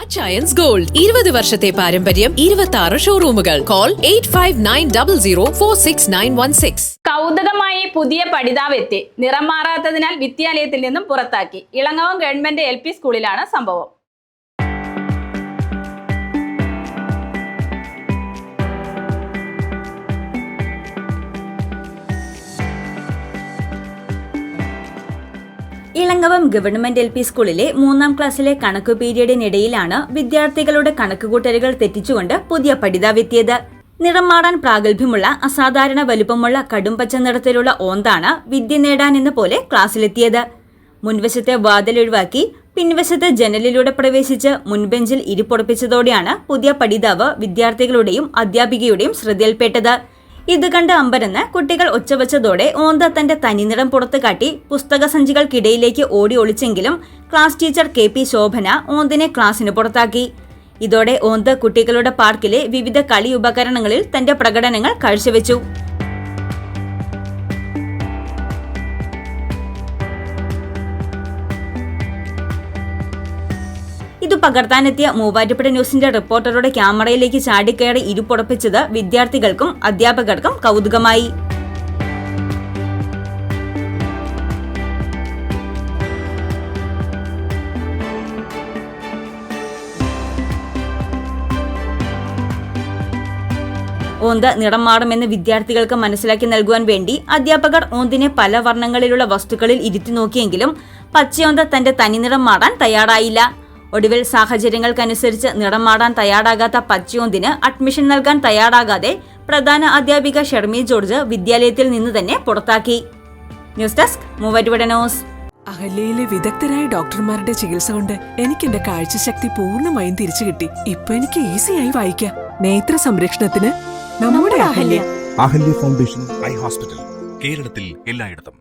Achayans gold ഇരുപത് വർഷത്തെ പാരമ്പര്യം ഇരുപത്തി ആറ് ഷോറൂമുകൾ call eight five nine double zero four six nine one six കൗതുകമായി പുതിയ പഠിതാവ് എത്തി നിറം മാറാത്തതിനാൽ വിദ്യാലയത്തിൽ നിന്നും പുറത്താക്കി. ഇളങ്ങവം ഗവൺമെന്റ് എൽ പി സ്കൂളിലാണ് സംഭവം. ഇളങ്ങവം ഗവൺമെന്റ് എൽ പി സ്കൂളിലെ മൂന്നാം ക്ലാസ്സിലെ കണക്ക് പീരീഡിനിടയിലാണ് വിദ്യാർത്ഥികളുടെ കണക്കുകൂട്ടലുകൾ തെറ്റിച്ചുകൊണ്ട് പുതിയ പഠിതാവെത്തിയത് നിറം മാറാൻ പ്രാഗൽഭ്യമുള്ള അസാധാരണ വലുപ്പമുള്ള കടുംപച്ച നിറത്തിലുള്ള ഓന്താണ് വിദ്യ നേടാനെന്ന പോലെ ക്ലാസ്സിലെത്തിയത്. മുൻവശത്തെ വാതിലൊഴിവാക്കി പിൻവശത്തെ ജനലിലൂടെ പ്രവേശിച്ച് മുൻബെഞ്ചിൽ ഇരിപ്പുറപ്പിച്ചതോടെയാണ് പുതിയ പഠിതാവ് വിദ്യാർത്ഥികളുടെയും അധ്യാപികയുടെയും ശ്രദ്ധയിൽപ്പെട്ടത്. ഇത് കണ്ട് അമ്പരന്ന് കുട്ടികൾ ഒച്ചവെച്ചതോടെ ഓന്ത തന്റെ തനിനിറം പുറത്തു കാട്ടി പുസ്തക സഞ്ചികൾക്കിടയിലേക്ക് ഓടി ഒളിച്ചെങ്കിലും class teacher K P Shobhana ഓന്തിനെ ക്ലാസ്സിന് പുറത്താക്കി. ഇതോടെ ഓന്ത് കുട്ടികളുടെ പാർക്കിലെ വിവിധ കളി ഉപകരണങ്ങളിൽ തന്റെ പ്രകടനങ്ങൾ കാഴ്ചവെച്ചു. ഇത് പകർത്താനെത്തിയ മൂവാറ്റുപുഴ ന്യൂസിന്റെ റിപ്പോർട്ടറുടെ ക്യാമറയിലേക്ക് ചാടിക്കയറി ഇരുപ്പുറപ്പിച്ചത് വിദ്യാർത്ഥികൾക്കും അധ്യാപകർക്കും കൗതുകമായി. ഓന്ത് നിറം മാറുമെന്ന് വിദ്യാർത്ഥികൾക്ക് മനസ്സിലാക്കി നൽകുവാൻ വേണ്ടി അധ്യാപകർ ഓന്തിനെ പല വർണങ്ങളിലുള്ള വസ്തുക്കളിൽ ഇരുത്തി നോക്കിയെങ്കിലും പച്ചയോന്ത് തന്റെ തനിനിറം മാറാൻ തയ്യാറായില്ല. ഒടുവിൽ സാഹചര്യങ്ങൾക്കനുസരിച്ച് നിറം മാറാൻ തയ്യാറാകാത്ത പച്ചയോന്തിന് അഡ്മിഷൻ നൽകാൻ തയ്യാറാകാതെ പ്രധാന അധ്യാപിക ഷെർമി ജോർജ് വിദ്യാലയത്തിൽ നിന്ന് തന്നെ പുറത്താക്കി. News desk news. അഹല്യയിലെ വിദഗ്ധരായ ഡോക്ടർമാരുടെ ചികിത്സ കൊണ്ട് എനിക്ക് എന്റെ കാഴ്ചശക്തി പൂർണമായും തിരിച്ചു കിട്ടി. ഇപ്പൊ എനിക്ക് ഈസിയായി വായിക്കാം. നേത്ര സംരക്ഷണത്തിന് നമ്മുടെ Ahalya. Ahalya foundation eye hospital കേരളത്തിൽ എല്ലായിടത്തും.